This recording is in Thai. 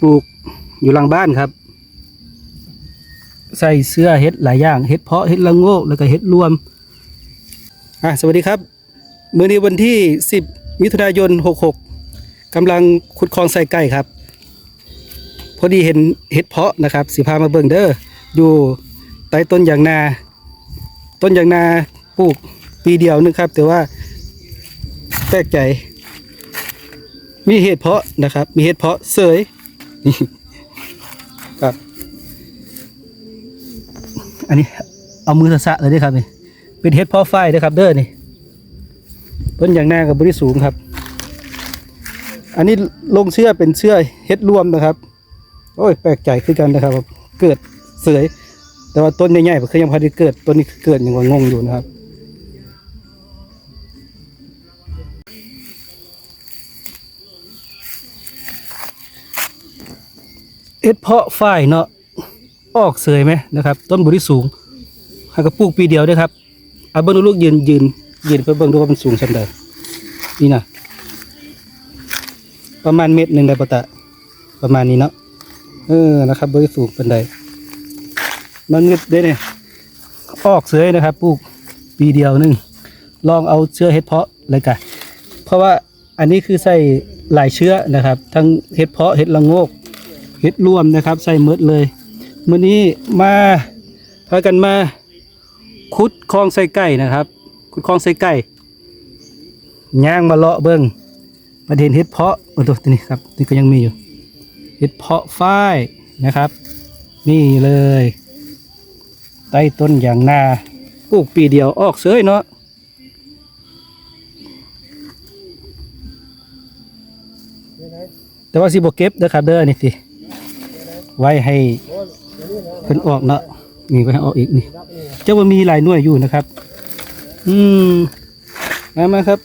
ปลูกอยู่หลังบ้านครับ ใส่เสื้อเฮ็ดหลายอย่างเฮ็ดเพาะเฮ็ดละโงกแล้วก็เฮ็ดรวมอะสวัสดีครับเมื้อนี้วันที่ 10 มิถุนายน 66กำลังขุดคลองใส่ไก่ครับ พอดีเห็นเฮ็ดเพาะนะครับสิพามาเบิ่งเด้ออยู่ใต้ต้นยางนา ต้นยางนาปลูกปีเดียวนึงครับ แต่ว่าแปลกใจ มีเห็ดเพาะนะครับ มีเห็ดเพาะเสย ครับ อันนี้เอามือสะเลยด้อครับนี่เป็นเห็ดพาะไฟด้อครับ เด้อนี่ต้นอย่างนากับบริสูงครับ อันนี้ลงเชื่อเป็นเชื่อเห็ดรวมนะครับ โอ้ยแปลกใจคือกันนะครับ เกิดเสยแต่ว่าต้นใหญ่ๆผมเคยยังพอได้เกิดต้นนี้เกิดยังว่างงอยู่นะครับ เอ็ดเพาะฝ้ายเนาะออกเสยไหมนะครับ ต้นบุริสูงหากระปลูกปีเดียวเด้วยครับเอาเบิ้งดูลูกยืนยืนยืนไปเบิ้งดูว่ามันสูงสันใดนี่นะประมาณเม็ดหนึ่งได้ปะตะประมาณนี้เนาะเออนะครับบริสูงเป็นใดมันงึดได้เนี่ยออกเสยนะครับปลูกปีเดียวหนึงลองเอาเชื้อเห็ดเพาะเลยกันเพราะว่าอันนี้คือใส่หลายเชื้อนะครับ ทั้งเห็ดเพาะเห็ดละโงก เฮ็ดรวมนะครับ ใส่เมดเลยมื้อนี้มาพากันมา ขุดคลองใส่ไก่นะครับ ขุดคลองใส่ไก่ย่างมาเลาะเบิ่งประเด็นเฮ็ดเพาะโอ้โหตัวนี้ครับนี่ก็ยังมีอยู่เฮ็ดเพาะฝ้ายนะครับ นี่เลย ใต้ต้นยางนาปลูกปีเดียวออกเสยเนาะแต่ว่าสิบเก็บเด้อครับเด้อนี่สิ ไว้ให้เพิ่นออกเนาะนี่ไว้ให้ออกอีกนี่เจ้าว่ามีหลายหน่วยอยู่นะครับ อืมมามาครับ